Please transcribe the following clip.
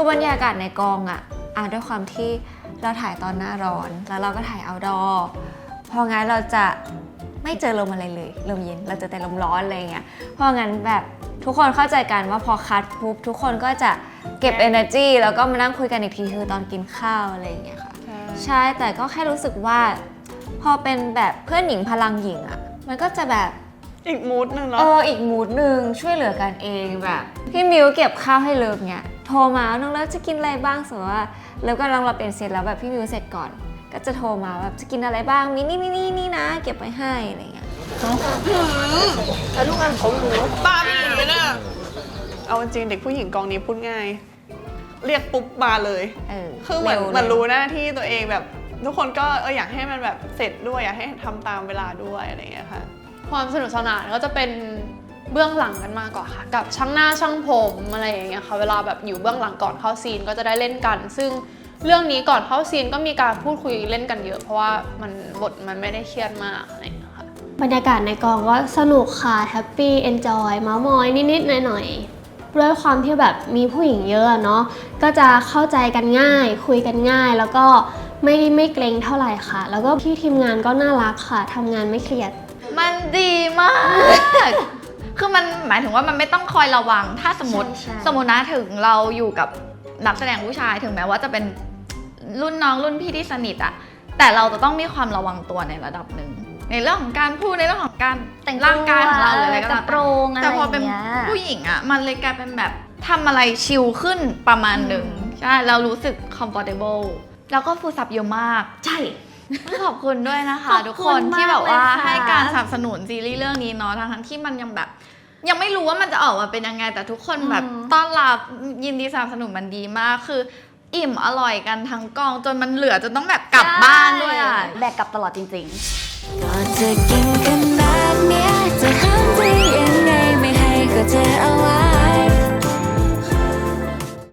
คือบรรยากาศในกองอะอะด้วยความที่เราถ่ายตอนหน้าร้อน แล้วเราก็ถ่ายเอาดอพองั้นเราจะไม่เจอลมอะไรเลย ลมเย็น เราเจอแต่ลมร้อนอะไรเงี้ย เพราะงั้นแบบทุกคนเข้าใจกันว่าพอคัดปุ๊บทุกคนก็จะเก็บ energy แล้วก็มานั่งคุยกันอีกทีคือตอนกินข้าวอะไรอย่างเงี้ยค่ะ ใช่ แต่ก็แค่รู้สึกว่า พอเป็นแบบเพื่อนหญิงพลังหญิงอะมันก็จะแบบอีกมูดหนึ่งเอเนาะออีกมูดหนึ่งช่วยเหลือกันเองแบบ พี่มิวเก็บข้าวให้เลิฟเนี่ย โทรมาน้องเลิฟจะกินอะไรบ้างสมมติว่าเลิฟกำลังเราเป็นเสร็จแล้วแบบพี่มิวเสร็จก่อน ก็จะโทรมาแบบจะกินอะไรบ้างมีนี่นี่นี่นี่นะ เก็บไว้ให้อะไรเงี้ยบ้าไปเลยนะเอาจริงๆเด็กผู้หญิงกองนี้พูดง่าย เรียกปุ๊บมาเลย เออคือเหมือนร็วเหมันลยรู้หน้าที่ตัวเองแบบ ทุกคนก็เอออยากให้มันแบบเสร็จด้วยอยากให้ทำตามเวลาด้วยอะไรอย่างเงี้ยค่ะ ความสนุกสนานก็จะเป็น เบื้องหลังกันมากกว่าค่ะ กับช่างหน้าช่างผมอะไรอย่างเงี้ยค่ะเวลาแบบอยู่เบื้องหลังก่อนเข้าซีนก็จะได้เล่นกัน ซึ่งเรื่องนี้ก่อนเข้าซีนก็มีการพูดคุยเล่นกันเยอะ เพราะว่ามันบทมันไม่ได้เครียดมากอะไรอย่างเงี้ยค่ะบรรยากาศในกองก็สนุกค่ะแฮปปี้เอนจอยเมาส์มอยนิดๆหน่อยๆด้วยความที่แบบมีผู้หญิงเยอะอะเนาะก็จะเข้าใจกันง่าย คุยกันง่าย แล้วก็ไม่ไม่เกรงเท่าไหร่ค่ะ แล้วก็พี่ทีมงานก็น่ารักค่ะทำงานไม่เครียด มันดีมาก คือมันหมายถึงว่ามันไม่ต้องคอยระวัง ถ้าสมมติใช่ใช่ สมมตินะถึงเราอยู่กับนักแสดงผู้ชายถึงแม้ว่าจะเป็นรุ่นน้องรุ่นพี่ที่สนิทอะแต่เราจะต้องมีความระวังตัวในระดับหนึ่งในเรื่องของการพูดในเรื่องของการแต่งร่างกายของเราหรืออะไรก็กตาระมโปรงอะไรแต่อพอย่างเป็นเงี้ย ผู้หญิงอะมันเลยกลายเป็นแบบทำอะไรชิลขึ้นประมาณหนึ่งใช่ เรารู้สึก comfortable แล้วก็ฟูลซับเยอะมาก ใช่ ขอบคุณด้วยนะคะขอบคุณทุกคนที่แบบว่ามากเลยค่ะให้การสนับสนุนซีรีส์เรื่องนี้เนาะทั้งๆที่มันยังแบบ ยังไม่รู้ว่ามันจะออกมาเป็นยังไง แต่ทุกคนแบบต้อนรับยินดีสนับสนุนมันดีมากคืออิ่มอร่อยกันทั้งกองจนมันเหลือจนต้องแบบกลับบ้านด้วยอะแบกกลับตลอดจริงก่อนจะกินขนาดเนี้ยจะห้าม